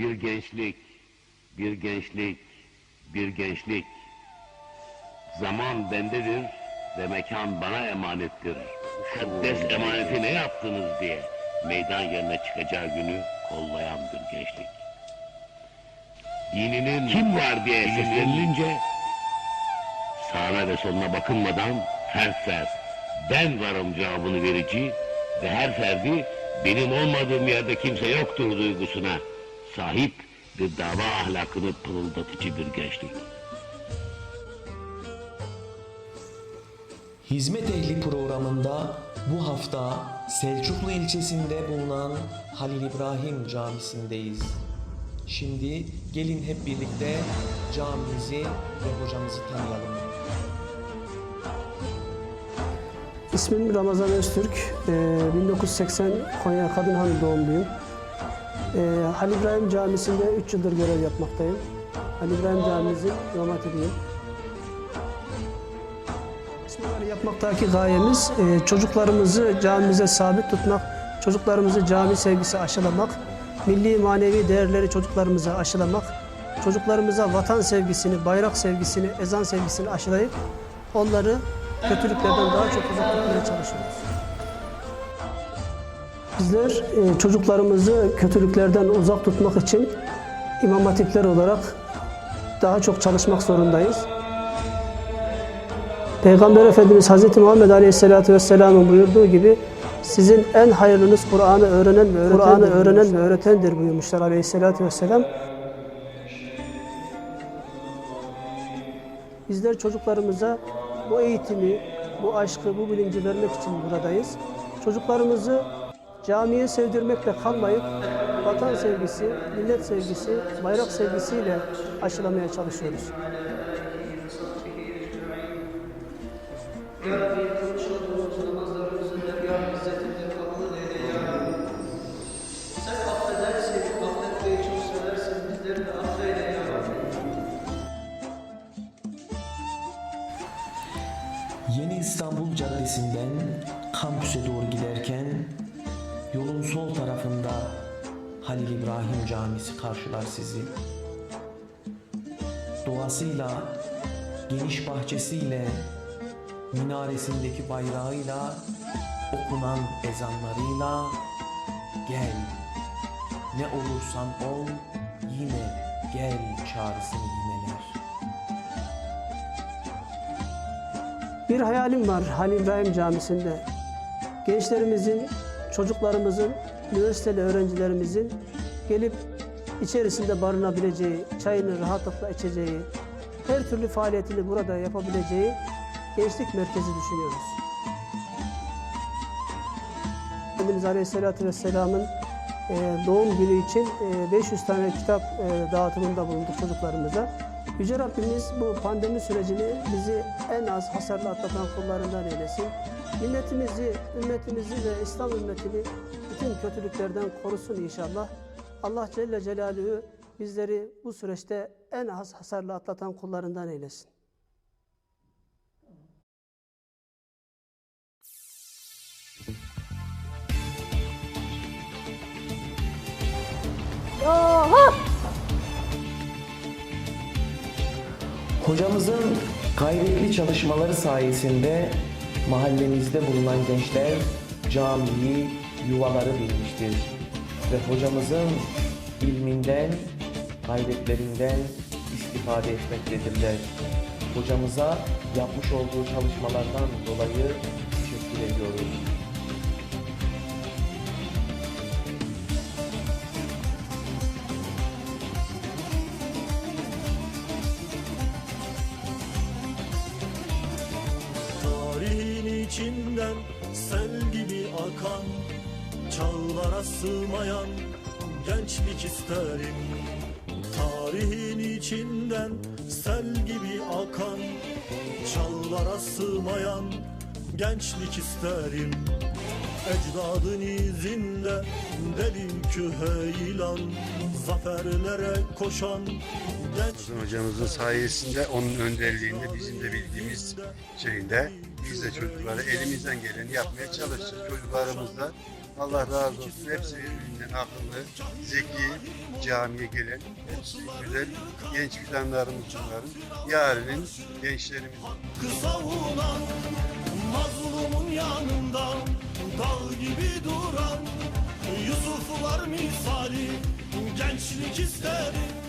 Bir gençlik, bir gençlik, bir gençlik. Zaman bendedir ve mekan bana emanettir. Mukaddes emaneti ne yaptınız diye meydan yerine çıkacağı günü kollayan bir gençlik. Dininin kim var diye seslenilince sağına ve soluna bakılmadan her fert ben varım cevabını verici ve her ferdi benim olmadığım yerde kimse yoktur duygusuna sahip bir dava ahlakını pırıldatıcı bir gençlik. Hizmet Ehli programında bu hafta Selçuklu ilçesinde bulunan Halil İbrahim Camisi'ndeyiz. Şimdi gelin hep birlikte camimizi ve hocamızı tanıyalım. İsmim Ramazan Öztürk. Ee, 1980 Konya Kadınhan doğumluyum. Ee, Halil İbrahim Camisi'nde 3 yıldır görev yapmaktayım. Halil İbrahim Camimizin imam hatibiyim. Bismillah yapmaktaki gayemiz e, çocuklarımızı camimize sabit tutmak, çocuklarımızı cami sevgisi aşılamak, milli manevi değerleri çocuklarımıza aşılamak, çocuklarımıza vatan sevgisini, bayrak sevgisini, ezan sevgisini aşılayıp onları kötülüklerden daha çok uzak tutmaya çalışıyoruz. Bizler e, çocuklarımızı kötülüklerden uzak tutmak için imam hatipler olarak daha çok çalışmak zorundayız. Peygamber Efendimiz Hz. Muhammed Aleyhisselatü Vesselam'ın buyurduğu gibi sizin en hayırlınız Kur'an'ı öğrenen ve Kur'an'ı öğrenen ve öğretendir buyurmuşlar Aleyhisselatü Vesselam. Bizler çocuklarımıza bu eğitimi, bu aşkı, bu bilinci vermek için buradayız. Çocuklarımızı camiye sevdirmekle kalmayıp vatan sevgisi, millet sevgisi, bayrak sevgisiyle aşılamaya çalışıyoruz. Yeni İstanbul Caddesi'nden kampüse doğru giderken yolun sol tarafında Halil İbrahim Camisi karşılar sizi. Doğasıyla, geniş bahçesiyle, minaresindeki bayrağıyla, okunan ezanlarıyla gel. Ne olursan ol, yine gel çağrısını yineler. Bir hayalim var Halil İbrahim Camisi'nde. Gençlerimizin, çocuklarımızın, üniversiteli öğrencilerimizin gelip içerisinde barınabileceği, çayını rahatlıkla içeceği, her türlü faaliyetini burada yapabileceği gençlik merkezi düşünüyoruz. Efendimiz Aleyhisselatü Vesselam'ın e, doğum günü için e, 500 tane kitap e, dağıtımında bulunduk çocuklarımıza. Yüce Rabbimiz bu pandemi sürecini bizi en az hasarlı atlatan kullarından eylesin. Milletimizi, ümmetimizi ve İslam ümmetini bütün kötülüklerden korusun inşallah. Allah Celle Celaluhu bizleri bu süreçte en az hasarlı atlatan kullarından eylesin. Hocamızın gayretli çalışmaları sayesinde mahallemizde bulunan gençler camiyi, yuvaları bilmiştir. Ve hocamızın ilminden, gayretlerinden istifade etmektedirler. Hocamıza yapmış olduğu çalışmalardan dolayı teşekkür ediyoruz. İçinden sel gibi akan Çağlara sığmayan gençlik isterim. Tarihin içinden sel gibi akan Çağlara sığmayan gençlik isterim Ecdadın izinde derin küheylan Zaferlere koşan Hasan hocamızın sayesinde onun önderliğinde bizim de bildiğimiz şeyinde biz de çocuklara elimizden geleni yapmaya çalıştık. Çocuklarımız da Allah razı olsun. Hepsi birbirinden akıllı, zeki, camiye gelen, hepsi güzel genç fidanlarımız bunların. Yarının gençlerimiz. savunan Mazlumun yanında dağ gibi duran Yusuflar misali gençlik isterim